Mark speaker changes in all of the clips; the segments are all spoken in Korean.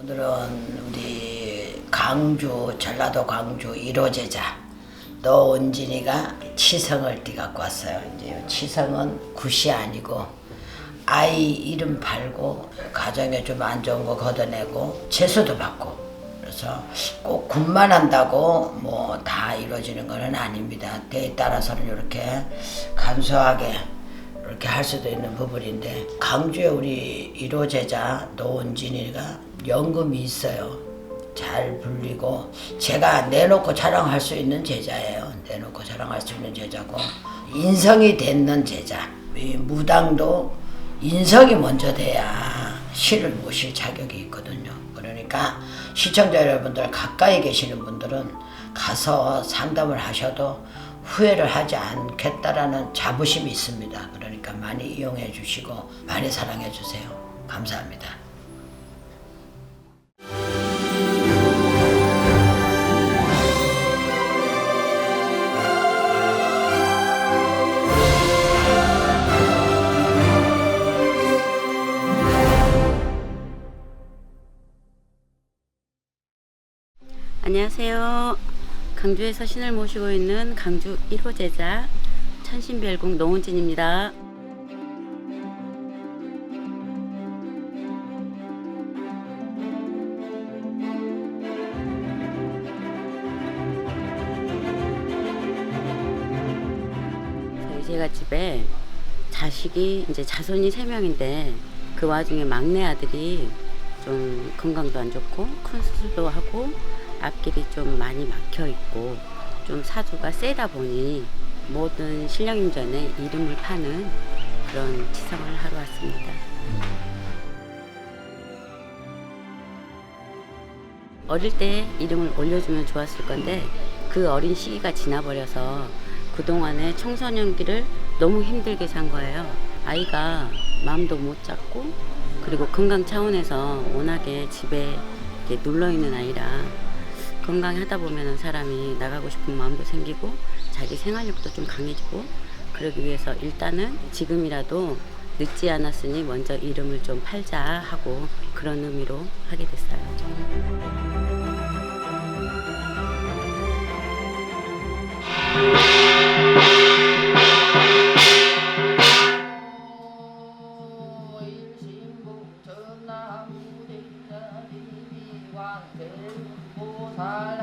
Speaker 1: 오늘은 우리 강주 전라도 강주 1호 제자 노은진이가 치성을 띠갖고 왔어요. 이제 치성은 굿이 아니고 아이 이름 팔고 가정에 좀 안 좋은 거 걷어내고 재수도 받고 그래서 꼭 굿만 한다고 뭐 다 이루어지는 것은 아닙니다. 때에 따라서는 이렇게 간소하게 이렇게 할 수도 있는 부분인데 강주에 우리 1호 제자 노은진이가 연금이 있어요. 잘 불리고 제가 내놓고 자랑할 수 있는 제자예요. 내놓고 자랑할 수 있는 제자고 인성이 됐는 제자. 이 무당도 인성이 먼저 돼야 시를 모실 자격이 있거든요. 그러니까 시청자 여러분들 가까이 계시는 분들은 가서 상담을 하셔도 후회를 하지 않겠다라는 자부심이 있습니다. 그러니까 많이 이용해 주시고 많이 사랑해 주세요. 감사합니다.
Speaker 2: 안녕하세요. 강주에서 신을 모시고 있는 강주 1호 제자 천신별궁 노은진입니다. 저희 제갓집에 자식이 이제 자손이 세 명인데 그 와중에 막내 아들이 좀 건강도 안 좋고 큰 수술도 하고 앞길이 좀 많이 막혀 있고 좀 사주가 세다 보니 모든 신령임전에 이름을 파는 그런 치성을 하러 왔습니다. 어릴 때 이름을 올려주면 좋았을 건데 그 어린 시기가 지나버려서 그동안의 청소년기를 너무 힘들게 산 거예요. 아이가 마음도 못 잡고 그리고 건강 차원에서 워낙에 집에 눌러 있는 아이라 건강하다 보면 사람이 나가고 싶은 마음도 생기고 자기 생활력도 좀 강해지고 그러기 위해서 일단은 지금이라도 늦지 않았으니 먼저 이름을 좀 팔자 하고 그런 의미로 하게 됐어요.
Speaker 1: 욕 주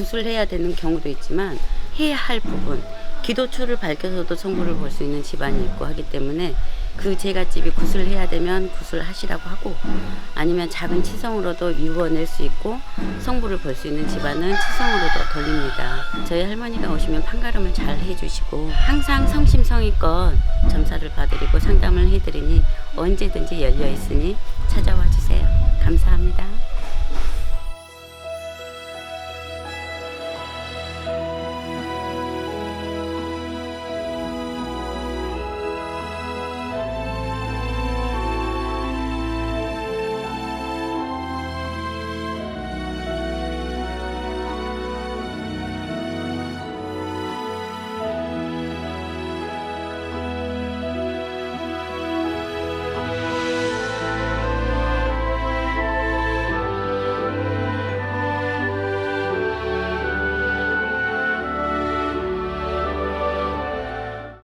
Speaker 2: 꼭 굿을 해야 되는 경우도 있지만 해야 할 부분 기도초를 밝혀서도 성부를 볼 수 있는 집안이 있고 하기 때문에 그 제갓집이 굿을 해야 되면 굿을 하시라고 하고 아니면 작은 치성으로도 이루어낼 수 있고 성부를 볼 수 있는 집안은 치성으로도 돌립니다. 저희 할머니가 오시면 판가름을 잘 해주시고 항상 성심성의껏 점사를 봐드리고 상담을 해드리니 언제든지 열려 있으니 찾아와 주세요. 감사합니다.